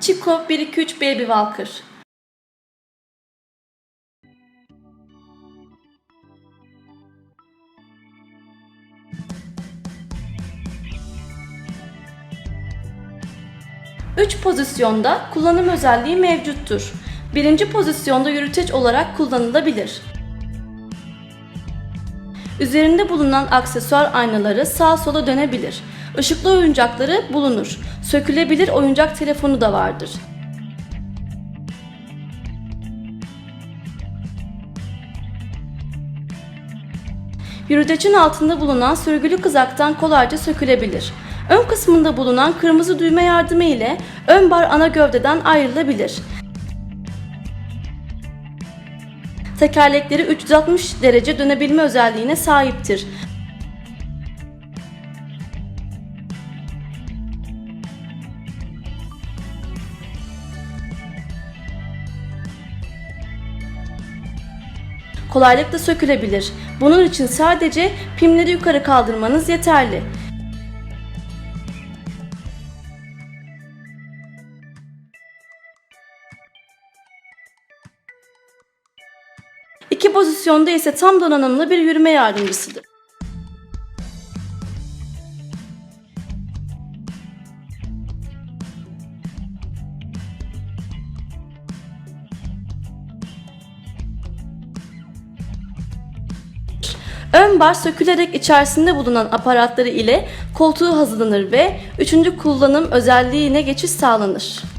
Chico 1-2-3 Baby Walker Üç pozisyonda kullanım özelliği mevcuttur. Birinci pozisyonda yürüteç olarak kullanılabilir. Üzerinde bulunan aksesuar aynaları sağa sola dönebilir. Işıklı oyuncakları bulunur. Sökülebilir oyuncak telefonu da vardır. Yürütecin altında bulunan sürgülü kızaktan kolayca sökülebilir. Ön kısmında bulunan kırmızı düğme yardımı ile ön bar ana gövdeden ayrılabilir. Tekerlekleri 360 derece dönebilme özelliğine sahiptir. Kolaylıkla sökülebilir. Bunun için sadece pimleri yukarı kaldırmanız yeterli. İki pozisyonda ise tam donanımlı bir yürüme yardımcısıdır. Ön bar sökülerek içerisinde bulunan aparatları ile koltuğu hazırlanır ve üçüncü kullanım özelliğine geçiş sağlanır.